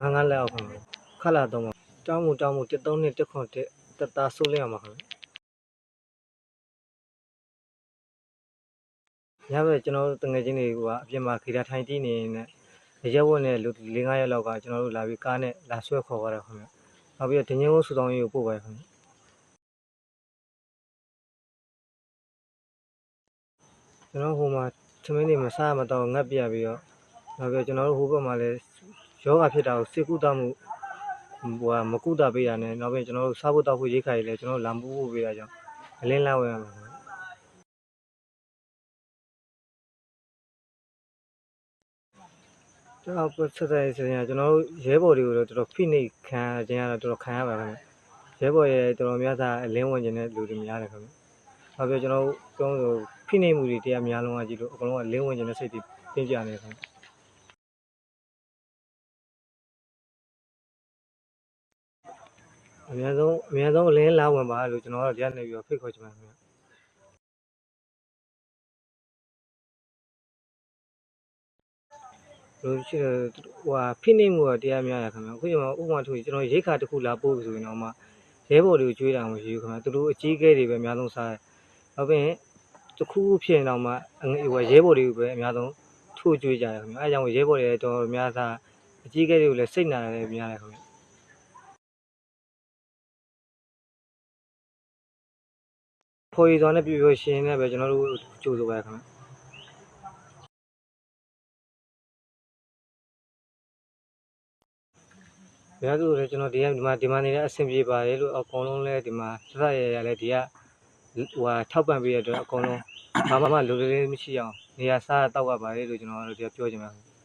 ငါးငါးလက်အောက်ခင်ဗျခက်လာတော့မှာတောင်းမှုတောင်းမှု13နှစ်တက်ခွန်တက်တက်သားဆိုးလင်းရမှာခင်ဗျညဘက်ကျွန်တော်တို့တငယ်ချင်းတွေကအပြင်မှာခေတာထိုင်တီးနေနေရက်ဝက်နဲ့လူ၄၅ရက်လောက်ကကျွန်တော်တို့လာပြီးကားနဲ့လာဆွဲခေါ်သွားတယ်ခင်ဗျနောက်ပြီးတော့ဒင်းငုံဆူတောင်းရေးကိုပို့ပါတယ်ခင်ဗျကျွန်တော်ဟိုမှာသမင်းတွေမစားမတော့ငတ်ပြပြီးတော့နောက်ပြီးကျွန်တော်တို့ဟိုဘက်မှာလည်း ယောဂဖြစ်တာကိုစိတ်ကူတာမှုဟိုကမကူတာပေးတာနဲ့နောက်ပြီးကျွန်တော်တို့စားဖို့တောက်ဖို့ရိတ်ခါရည်လည်းကျွန်တော်တို့လမ်းပူဖို့ပေးတာကြောင့်အလင်းလာဝင်ရမှာခင်ဗျကျွန်တော်ဆက်ဆက်ဆက်ရကျွန်တော်တို့ရဲဘော်တွေကိုတော့တော်တော်ဖိနှိပ်ခံရခြင်းကတော့တော်တော်ခံရပါခင်ဗျရဲဘော်ရဲ့တော်တော်များစားအလင်းဝင်ခြင်းတဲ့လူတွေများတယ်ခင်ဗျ။နောက်ပြီးကျွန်တော်တို့ပြောလို့ဖိနှိပ်မှုတွေတရားများလုံးဝကြည့်လို့အကုန်လုံးကလင်းဝင်ခြင်းတဲ့စိတ်တွေပြင်းပြနေတယ်ခင်ဗျ။ အများဆုံးအများဆုံးအလင်းလာဝင်ပါလို့ကျွန်တော်တို့တရားနေပြီးတော့ဖိတ်ခေါ်ချင်ပါတယ်ခင်ဗျ။လို့ရှိတယ်ဟိုဟာဖိနှိပ်မှုကတရားများရခင်ဗျ။အခုကျွန်တော်ဥပမာထုတ်ကျွန်တော်ရိတ်ခါတစ်ခုလာပို့ဆိုရင်တော့မှရဲဘော်တွေကိုကြွေးတာမရှိဘူးခင်ဗျ။သူတို့အကြီးအကဲတွေပဲအများဆုံးစားတယ်။နောက်ပြီးရင်တစ်ခုခုဖြစ်ရင်တော့မှအငယ်ဟိုရဲဘော်တွေကိုပဲအများဆုံးထိုးကြွေးကြတယ်ခင်ဗျ။အဲဒါကြောင့်ရဲဘော်တွေတော်တော်များစားအကြီးအကဲတွေကိုလည်းစိတ်နာတယ်များတယ်ခင်ဗျ။ ဖော်ရည်စွာနဲ့ပြပြရှင်နဲ့ပဲကျွန်တော်တို့ကြိုးဆိုပါရခင်ဗျ။ဘယ်သူလဲကျွန်တော်ဒီကဒီမှာဒီမှာနေတဲ့အဆင်ပြေပါတယ်လို့အကုန်လုံးလဲဒီမှာစစရရလဲဒီကဟိုဟာထောက်ပံ့ပေးရတဲ့အတွက်အကုန်လုံးဘာမှမလိုလေးမရှိအောင်နေရာစားတောက်ရပါတယ်လို့ကျွန်တော်တို့ဒီကပြောချင်ပါတယ်